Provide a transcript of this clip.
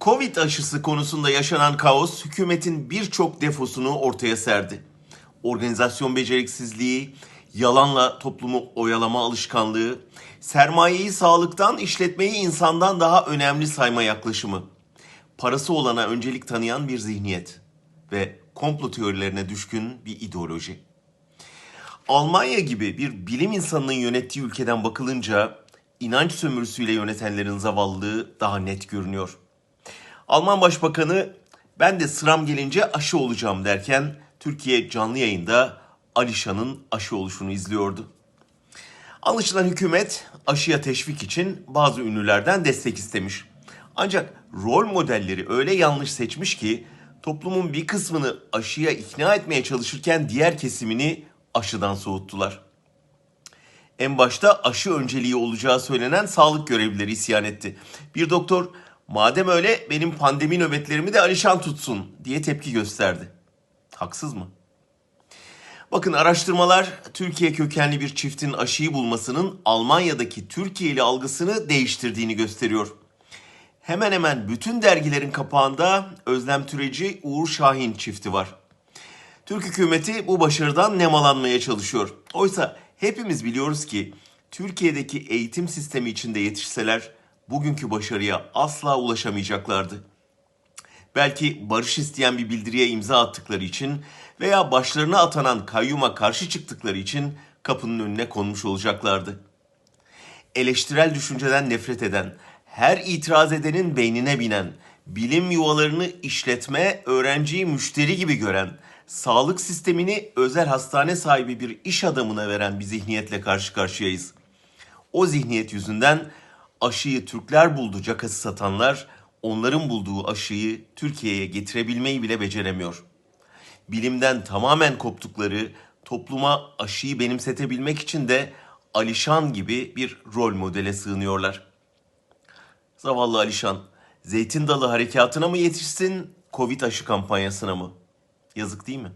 Covid aşısı konusunda yaşanan kaos hükümetin birçok defosunu ortaya serdi. Organizasyon beceriksizliği, yalanla toplumu oyalama alışkanlığı, sermayeyi sağlıktan, işletmeyi insandan daha önemli sayma yaklaşımı, parası olana öncelik tanıyan bir zihniyet ve komplo teorilerine düşkün bir ideoloji. Almanya gibi bir bilim insanının yönettiği ülkeden bakılınca inanç sömürüsüyle yönetenlerin zavallılığı daha net görünüyor. Alman Başbakanı ben de sıram gelince aşı olacağım derken Türkiye canlı yayında Alişan'ın aşı oluşunu izliyordu. Anlaşılan hükümet aşıya teşvik için bazı ünlülerden destek istemiş. Ancak rol modelleri öyle yanlış seçmiş ki toplumun bir kısmını aşıya ikna etmeye çalışırken diğer kesimini aşıdan soğuttular. En başta aşı önceliği olacağı söylenen sağlık görevlileri isyan etti. Bir doktor madem öyle benim pandemi nöbetlerimi de Alişan tutsun diye tepki gösterdi. Haksız mı? Bakın araştırmalar Türkiye kökenli bir çiftin aşıyı bulmasının Almanya'daki Türkiye'li algısını değiştirdiğini gösteriyor. Hemen hemen bütün dergilerin kapağında Özlem Türeci, Uğur Şahin çifti var. Türk hükümeti bu başarıdan nemalanmaya çalışıyor. Oysa hepimiz biliyoruz ki Türkiye'deki eğitim sistemi içinde yetişseler bugünkü başarıya asla ulaşamayacaklardı. Belki barış isteyen bir bildiriye imza attıkları için veya başlarına atanan kayyuma karşı çıktıkları için kapının önüne konmuş olacaklardı. Eleştirel düşünceden nefret eden, her itiraz edenin beynine binen, bilim yuvalarını işletme, öğrenciyi müşteri gibi gören, sağlık sistemini özel hastane sahibi bir iş adamına veren bir zihniyetle karşı karşıyayız. O zihniyet yüzünden aşıyı Türkler buldu cakası satanlar onların bulduğu aşıyı Türkiye'ye getirebilmeyi bile beceremiyor. Bilimden tamamen koptukları topluma aşıyı benimsetebilmek için de Alişan gibi bir rol modele sığınıyorlar. Zavallı Alişan, Zeytin Dalı Harekatı'na mı yetişsin, Covid aşı kampanyasına mı? Yazık değil mi?